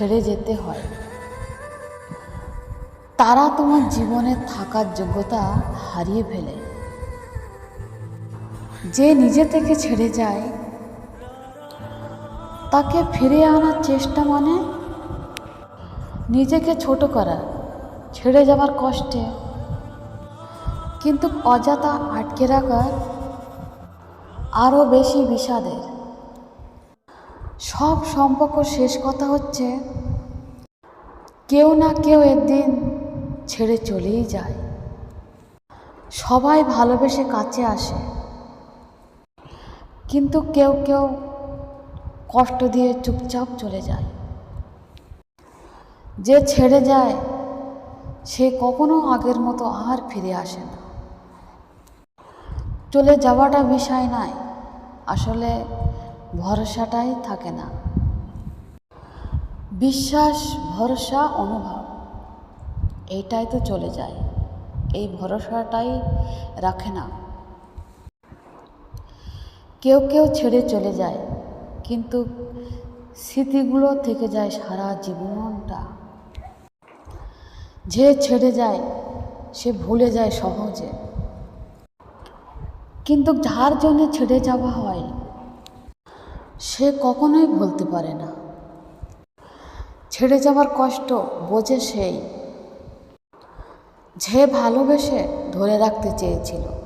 ছেড়ে যেতে হয়। তারা তোমার জীবনে থাকার যোগ্যতা হারিয়ে ফেলে। যে নিজে থেকে ছেড়ে যায়, তাকে ফিরে আনার চেষ্টা মানে নিজেকে ছোট করা, ছেড়ে যাবার কষ্টে। কিন্তু অযথা আটকে রাখার আরও বেশি বিষাদের। সব সম্পর্ক শেষ কথা হচ্ছে কেউ না কেউ একদিন ছেড়ে চলেই যায়। সবাই ভালোবেসে কাছে আসে। কিন্তু কেউ কেউ কষ্ট দিয়ে চুপচাপ চলে যায়। যে ছেড়ে যায়, সে কখনো আগের মতো আর ফিরে আসে না। চলে যাওয়াটা বিষয় নয়, আসলে ভরসাটাই থাকে না। বিশ্বাস, ভরসা, অনুভব, এইটাই তো চলে যায়। এই ভরসাটাই রাখে না। কেউ কেউ ছেড়ে চলে যায়, কিন্তু স্মৃতিগুলো থেকে যায় সারা জীবনটা। যে ছেড়ে যায়, সে ভুলে যায় সহজে। কিন্তু যার জন্য ছেড়ে যাওয়া হয়, সে কখনোই ভুলতে পারে না। ছেড়ে যাওয়ার কষ্ট বোঝে সেই। যে ভালোবেসে ধরে রাখতে চেয়েছিল।